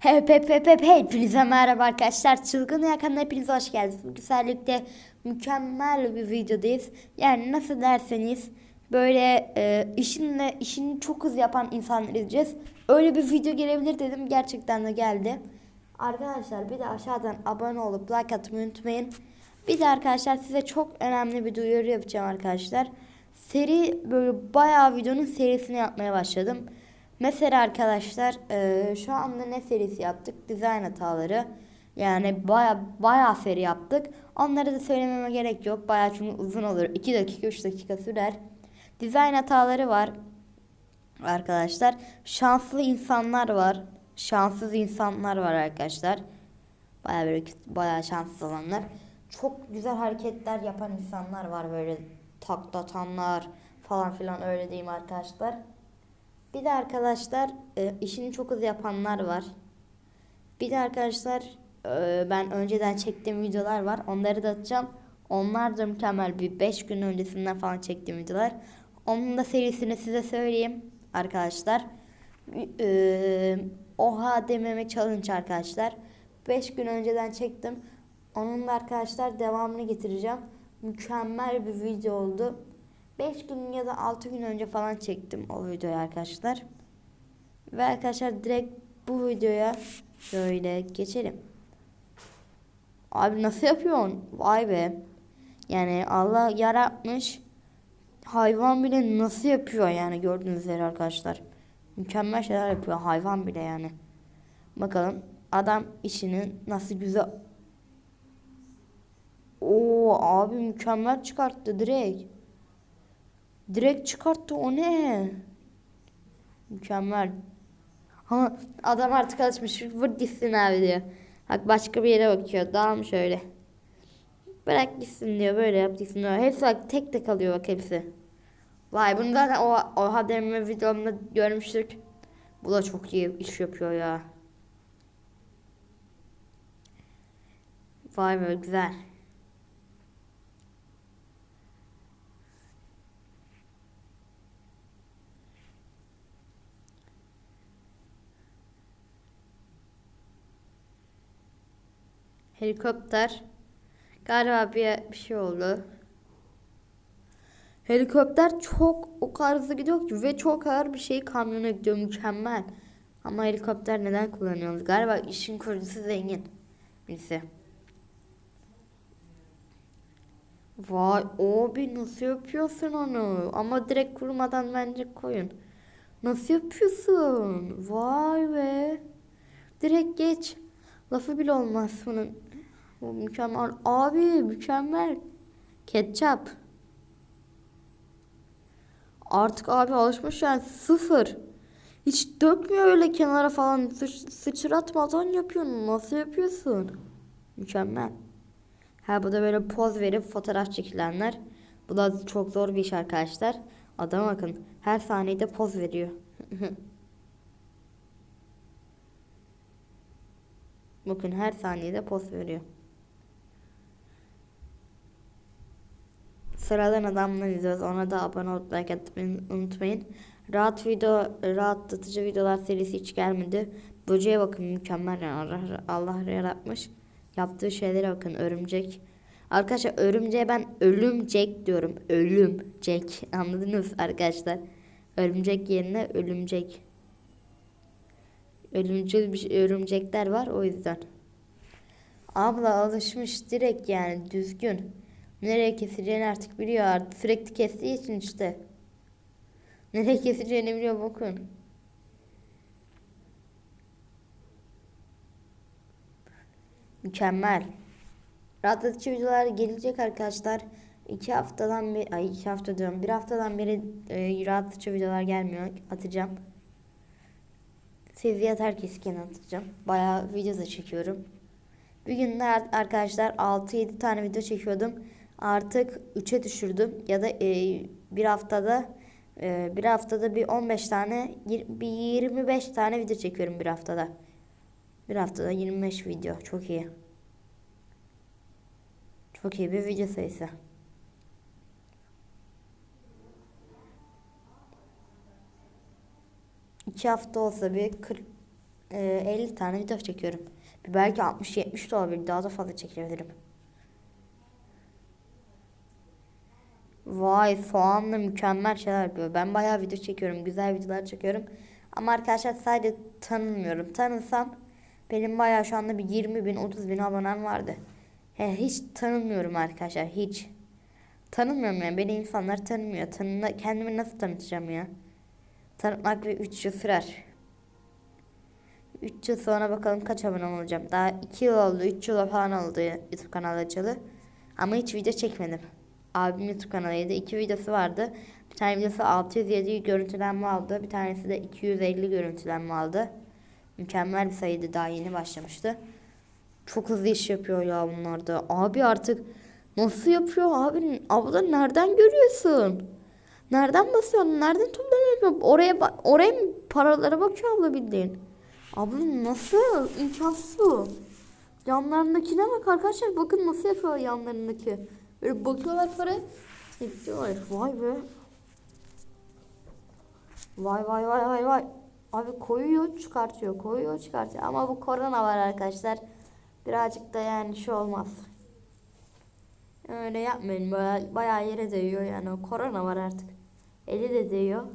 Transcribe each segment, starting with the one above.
Hep hep hep hep hepinize merhaba arkadaşlar. Çılgın Yakan'la hepiniz hoş geldiniz. Bu güzellikte mükemmel bir videodayız. Yani nasıl derseniz böyle e, işinle işini çok hızlı yapan insanlar izleyeceğiz. Öyle bir video gelebilir dedim. Gerçekten de geldi. Arkadaşlar bir de aşağıdan abone olup like atmayı unutmayın. Bir de arkadaşlar size çok önemli bir duyuru yapacağım arkadaşlar. Seri böyle bayağı videonun serisini yapmaya başladım. Mesela arkadaşlar e, şu anda ne serisi yaptık? Dizayn hataları. Yani baya baya seri yaptık. Onları da söylememe gerek yok. Baya çünkü uzun olur. 2 dakika 3 dakika sürer. Dizayn hataları var. Arkadaşlar şanslı insanlar var. Şanssız insanlar var arkadaşlar. Baya böyle baya şanssız olanlar. Çok güzel hareketler yapan insanlar var böyle taklatanlar falan filan öyle diyeyim arkadaşlar. Bir de arkadaşlar e, işini çok hızlı yapanlar var. Bir de arkadaşlar e, ben önceden çektiğim videolar var. Onları da atacağım. Onlar da mükemmel bir 5 gün öncesinden falan çektiğim videolar. Onun da serisini size söyleyeyim arkadaşlar. E, Oha dememe challenge arkadaşlar. 5 gün önceden çektim. Onun da arkadaşlar devamını getireceğim. Mükemmel bir video oldu. 5 gün ya da 6 gün önce falan çektim o videoyu arkadaşlar. Ve arkadaşlar direkt bu videoya şöyle geçelim. Abi nasıl yapıyorsun? Vay be. Yani Allah yaratmış. Hayvan bile nasıl yapıyor yani gördüğünüz üzere arkadaşlar. Mükemmel şeyler yapıyor hayvan bile yani. Bakalım adam işini nasıl güzel Oo abi mükemmel çıkarttı direkt. Direkt çıkarttı o ne? Mükemmel. Ha adam artık alışmış. Vur gitsin abi diyor. Bak başka bir yere bakıyor. Dağım şöyle. Bırak gitsin diyor. Böyle yap gitsin diyor. Hepsi bak tek tek alıyor bak hepsi. Vay bunu zaten o, o hademe videomda görmüştük. Bu da çok iyi iş yapıyor ya. Vay be güzel. Helikopter. Galiba bir, bir şey oldu. Helikopter çok o kadar hızlı gidiyor ki ve çok ağır bir şey kamyona gidiyor mükemmel. Ama helikopter neden kullanıyoruz? Galiba işin kurucusu zengin birisi. Vay abi nasıl yapıyorsun onu? Ama direkt kurmadan bence koyun. Nasıl yapıyorsun? Vay be. Direkt geç. Lafı bile olmaz bunun. Mükemmel. Abi mükemmel. Ketçap. Artık abi alışmış yani sıfır. Hiç dökmüyor öyle kenara falan. Sıç, sıçratmadan yapıyorsun. Nasıl yapıyorsun? Mükemmel. Ha bu da böyle poz verip fotoğraf çekilenler. Bu da çok zor bir iş arkadaşlar. Adam bakın her saniyede poz veriyor. Bakın her saniyede post veriyor. Sıradan adamlar izliyoruz. Ona da abone olup like atmayı unutmayın. Rahat video, rahatlatıcı videolar serisi hiç gelmedi. Böceğe bakın mükemmel yani Allah, Allah yaratmış. Yaptığı şeylere bakın örümcek. Arkadaşlar örümceğe ben ölümcek diyorum. Ölümcek. Anladınız arkadaşlar? Örümcek yerine ölümcek. Ölümcül bir şey- örümcekler var o yüzden. Abla alışmış direkt yani düzgün. Nereye keseceğini artık biliyor artık sürekli kestiği için işte. Nereye keseceğini biliyor bakın. Mükemmel. Rahatlatıcı videolar gelecek arkadaşlar. İki haftadan bir, ay iki hafta diyorum. Bir haftadan beri e, rahatlatıcı videolar gelmiyor. Atacağım. Siz yeter ki atacağım. Bayağı video da çekiyorum. Bir günde arkadaşlar 6-7 tane video çekiyordum. Artık 3'e düşürdüm. Ya da e, bir haftada e, bir haftada bir 15 tane bir 25 tane video çekiyorum bir haftada. Bir haftada 25 video. Çok iyi. Çok iyi bir video sayısı. İki hafta olsa bir 40 e, 50 tane video çekiyorum. Bir belki 60-70 de olabilir. Daha da fazla çekebilirim. Vay soğanla mükemmel şeyler yapıyor. Ben bayağı video çekiyorum. Güzel videolar çekiyorum. Ama arkadaşlar sadece tanınmıyorum. Tanınsam benim bayağı şu anda bir 20 bin 30 bin abonem vardı. He, hiç tanınmıyorum arkadaşlar. Hiç. Tanımıyorum yani. Beni insanlar tanımıyor. Tanına, kendimi nasıl tanıtacağım ya? Tanıtmak bir 3 yıl sürer. 3 yıl sonra bakalım kaç abone olacağım. Daha 2 yıl oldu. 3 yıl falan oldu YouTube kanalı açalı. Ama hiç video çekmedim. Abim YouTube kanalıydı. 2 videosu vardı. Bir tane videosu 607 görüntülenme aldı. Bir tanesi de 250 görüntülenme aldı. Mükemmel bir sayıydı. Daha yeni başlamıştı. Çok hızlı iş yapıyor ya bunlar da. Abi artık nasıl yapıyor abi? Abla nereden görüyorsun? Nereden basıyorsun? Nereden toplanıyor? Oraya ba- oraya mı paralara bakıyor abla bildiğin? Abla nasıl? İmkansız bu. Yanlarındakine bak arkadaşlar. Bakın nasıl yapıyor yanlarındaki. Böyle bakıyorlar para. Yapıyorlar. Vay be. Vay vay vay vay vay. Abi koyuyor çıkartıyor koyuyor çıkartıyor. Ama bu korona var arkadaşlar. Birazcık da yani şey olmaz. Öyle yapmayın. Böyle bayağı yere değiyor yani. O korona var artık. Eli de değiyor.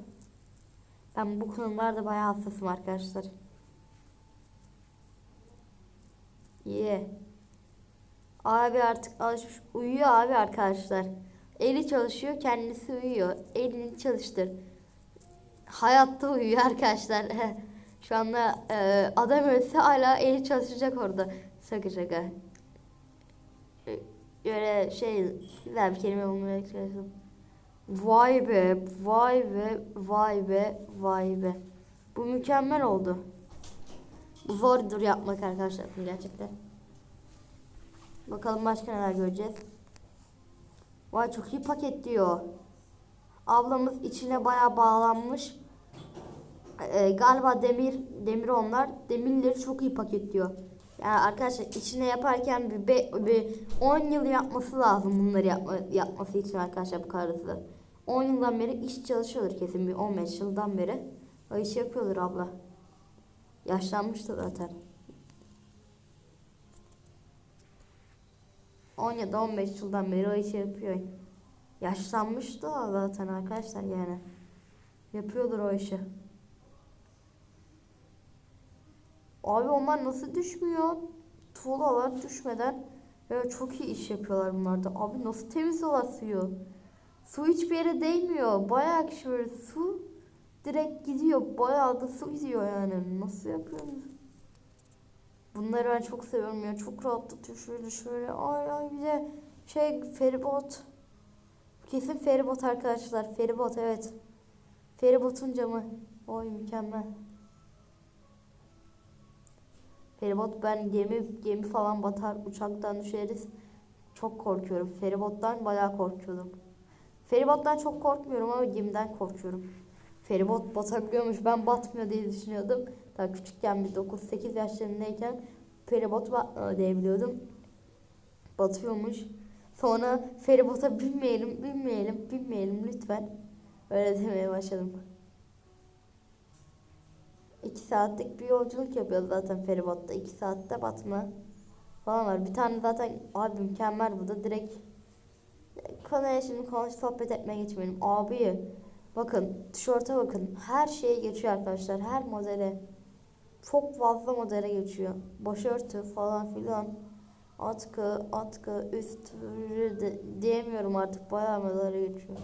Ben bu konularda bayağı hassasım arkadaşlar. İyi. Abi artık alışmış. Uyuyor abi arkadaşlar. Eli çalışıyor kendisi uyuyor. Elini çalıştır. Hayatta uyuyor arkadaşlar. Şu anda e, adam ölse hala eli çalışacak orada. Şaka şaka. Böyle şey güzel bir kelime bulmaya çalıştım. Vay be, vay be, vay be, vay be. Bu mükemmel oldu. Bu zordur yapmak arkadaşlar gerçekten. Bakalım başka neler göreceğiz. Vay çok iyi paket diyor. Ablamız içine bayağı bağlanmış. Ee, galiba demir demir onlar. Demirleri çok iyi paketliyor. Yani arkadaşlar içine yaparken bir, be, bir 10 yıl yapması lazım bunları yapma, yapması için arkadaşlar bu kadar hızlı. 10 yıldan beri iş çalışıyordur kesin bir 15 yıldan beri. O işi yapıyordur abla. Yaşlanmıştı zaten. 10 ya da 15 yıldan beri o işi yapıyor. Yaşlanmış da zaten arkadaşlar yani. Yapıyordur o işi. Abi onlar nasıl düşmüyor? Tuğlalar düşmeden böyle çok iyi iş yapıyorlar bunlar da. Abi nasıl temizliyorlar suyu? Su hiçbir yere değmiyor. Bayağı kişi böyle su direkt gidiyor. Bayağı da su gidiyor yani. Nasıl yapıyorsunuz? Bunları ben çok seviyorum ya. Çok rahatlatıyor şöyle şöyle. Ay ay bir de şey feribot. Kesin feribot arkadaşlar. Feribot evet. Feribotun camı. Oy mükemmel. Feribot ben gemi gemi falan batar uçaktan düşeriz. Çok korkuyorum. Feribottan bayağı korkuyordum. Feribottan çok korkmuyorum ama gemiden korkuyorum. Feribot batabiliyormuş. Ben batmıyor diye düşünüyordum. Daha küçükken bir 9-8 yaşlarındayken feribot batmıyor diye biliyordum. Batıyormuş. Sonra feribota binmeyelim, binmeyelim, binmeyelim lütfen. Öyle demeye başladım. İki saatlik bir yolculuk yapıyoruz zaten feribotta. İki saatte batma falan var. Bir tane zaten abi mükemmel bu da direkt konuya şimdi konuş sohbet etmeye geçmeyelim. Abi bakın tişörte bakın. Her şeye geçiyor arkadaşlar. Her modele. Çok fazla modele geçiyor. Başörtü falan filan. Atkı, atkı, üst de, diyemiyorum artık. Bayağı modele geçiyor.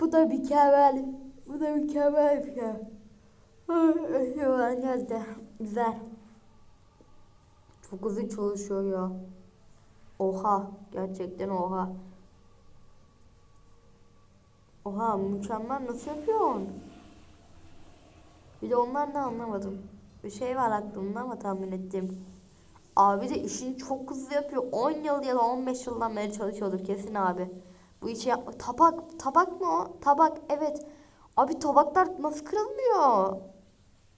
Bu da mükemmel. Bu da mükemmel bir şey. Geldi. Güzel. Çok hızlı çalışıyor ya. Oha. Gerçekten oha. Oha mükemmel nasıl yapıyorsun? Bir de onlar ne anlamadım. Bir şey var aklımda ama tahmin ettim. Abi de işini çok hızlı yapıyor. 10 yıl ya da 15 yıldan beri çalışıyordur kesin abi. Bu işi yapma. Tabak, tabak mı o? Tabak, evet. Abi tabaklar nasıl kırılmıyor?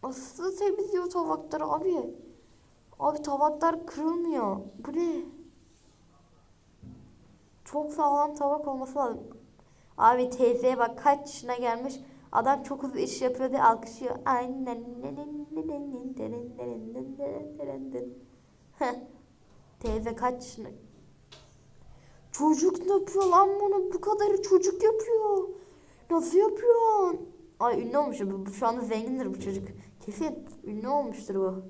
Nasıl temizliyor tabakları abi? Abi tabaklar kırılmıyor. Bu ne? Çok sağlam tabak olması lazım. Abi teyzeye bak kaç yaşına gelmiş. Adam çok hızlı iş yapıyor diye alkışlıyor. Teyze kaç yaşına? Çocuk ne yapıyor lan bunu? Bu kadarı çocuk yapıyor. Nasıl yapıyorsun? Ay ünlü olmuş bu Şu anda zengindir bu çocuk. Kesin ünlü olmuştur bu.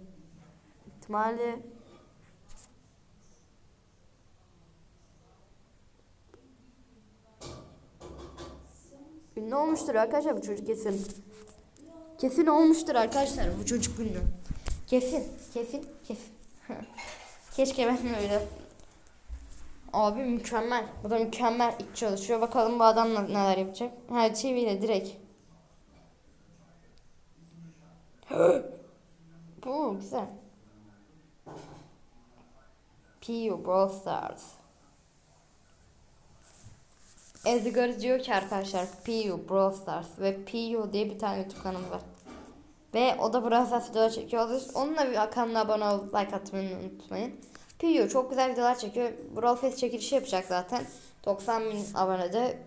İhtimali ünlü olmuştur arkadaşlar bu çocuk kesin. Kesin olmuştur arkadaşlar bu çocuk ünlü. Kesin, kesin, kesin. Keşke ben öyle. Abi mükemmel. Bu da mükemmel iç çalışıyor. Bakalım bu adam ne- neler yapacak. Ha çiviyle direkt. bu güzel. Pio Brawl Stars. Ezgar diyor ki arkadaşlar Pio Brawl Stars ve Pio diye bir tane YouTube kanalı var. Ve o da Brawl Stars videolar çekiyor. Onunla bir kanalına abone olup like atmayı unutmayın. Pio çok güzel videolar çekiyor. Brawl Pass çekilişi yapacak zaten. 90 bin abonede.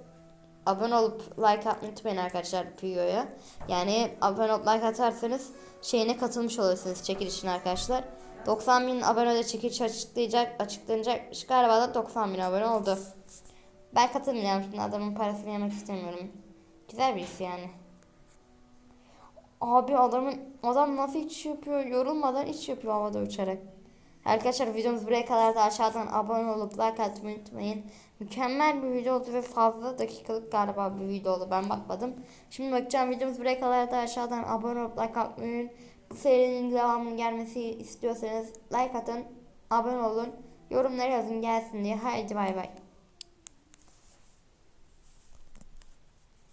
Abone olup like atmayı unutmayın arkadaşlar Pio'ya. Yani abone olup like atarsanız şeyine katılmış olursunuz çekilişine arkadaşlar. 90 bin abonede çekiliş açıklayacak, açıklanacakmış. Galiba da 90 bin abone oldu. Ben katılmayacağım şimdi adamın parasını yemek istemiyorum. Güzel birisi yani. Abi adamın adam nasıl iç yapıyor? Yorulmadan iç yapıyor havada uçarak. Arkadaşlar videomuz buraya kadar da aşağıdan abone olup like atmayı unutmayın. Mükemmel bir video oldu ve fazla dakikalık galiba bir video oldu ben bakmadım. Şimdi bakacağım videomuz buraya kadar da aşağıdan abone olup like atmayı. Bu serinin devamının gelmesi istiyorsanız like atın, abone olun, yorumlara yazın gelsin diye. Haydi bay bay.